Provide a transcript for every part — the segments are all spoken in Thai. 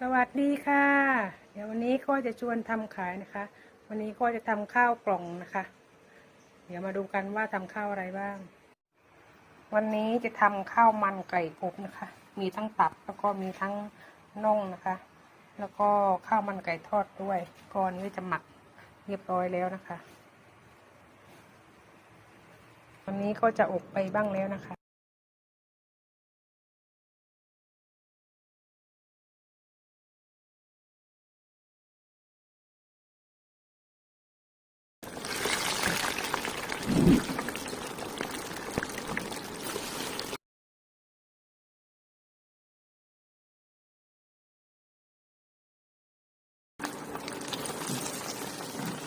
สวัสดีค่ะ เดี๋ยววันนี้ก็จะชวนทำขายนะคะ วันนี้ก็จะทำข้าวกล่องนะคะ เดี๋ยวมาดูกันว่าทำข้าวอะไรบ้าง วันนี้จะทำข้าวมันไก่อบนะคะ มีทั้งตับแล้วก็มีทั้งน่องนะคะ แล้วก็ข้าวมันไก่ทอดด้วยก่อนนี้จะหมักเรียบร้อยแล้วนะคะ วันนี้ก็จะอบไปบ้างแล้วนะคะ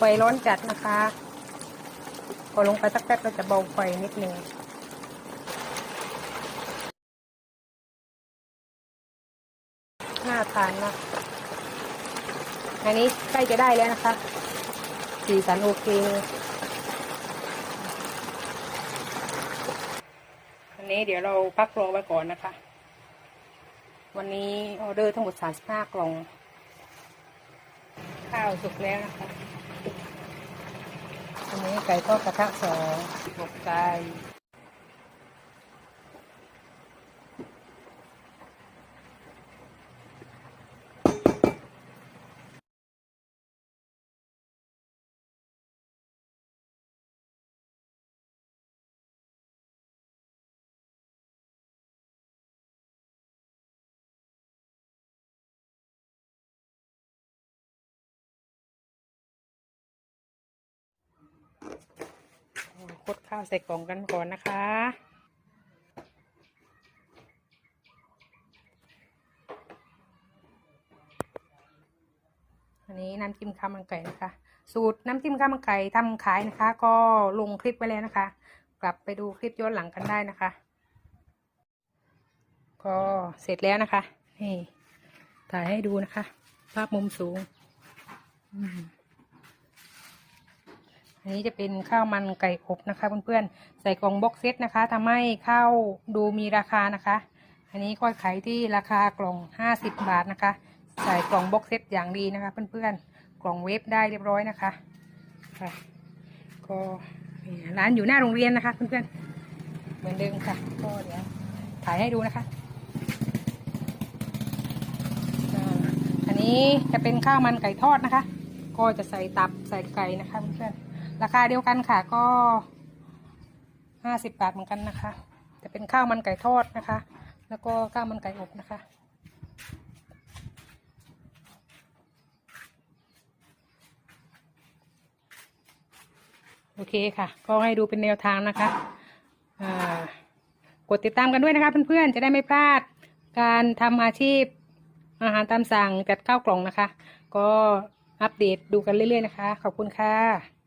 ไฟร้อนจัดนะคะพอลงไปสักแป๊บเราจะเบาไฟนิดนึงน่าทานนะอันนี้ใกล้จะได้แล้วนะคะ สีสันโอเคอันนี้เดี๋ยวเราพักรอไว้ก่อนนะคะ วันนี้ออเดอร์ทั้งหมด 35 กล่อง ข้าวสุกแล้วนะคะ อันนี้ไก่ทอดกระทะสองหมกไก่ คดข้าวใส่กล่องกันก่อนนะคะ อันนี้น้ำจิ้มข้าวมันไก่นะคะ สูตรน้ำจิ้มข้าวมันไก่ทำขายนะคะ ก็ลงคลิปไว้แล้วนะคะ กลับไปดูคลิปย้อนหลังกันได้นะคะ ก็เสร็จแล้วนะคะ นี่ถ่ายให้ดูนะคะ ภาพมุมสูง อืม อันนี้จะเป็นข้าวมันไก่อบนะคะเพื่อนๆ ใส่กล่องบ็อกเซตนะคะทำให้ข้าวดูมีราคานะคะ อันนี้ก็ขายที่ราคากล่อง 50 บาทนะคะ ใส่กล่องบ็อกเซตอย่างดีนะคะเพื่อนๆ กล่องเวฟได้เรียบร้อยนะคะค่ะก็ร้านอยู่หน้าโรงเรียนนะคะเพื่อนๆ เหมือนเดิมค่ะ ก็เดี๋ยวถ่ายให้ดูนะคะ อันนี้จะเป็นข้าวมันไก่ทอดนะคะ ก็จะใส่ตับใส่ไก่นะคะเพื่อนๆ ราคาเดียวกันค่ะก็ห้าสิบบาทเหมือนกันนะคะ จะเป็นข้าวมันไก่ทอดนะคะ แล้วก็ข้าวมันไก่อบนะคะ โอเคค่ะ ก็ให้ดูเป็นแนวทางนะคะกดติดตามกันด้วยนะคะเพื่อนๆ จะได้ไม่พลาดการทำอาชีพอาหารตามสั่งจัดข้าวกล่องนะคะ ก็อัปเดตดูกันเรื่อยๆนะคะ ขอบคุณค่ะ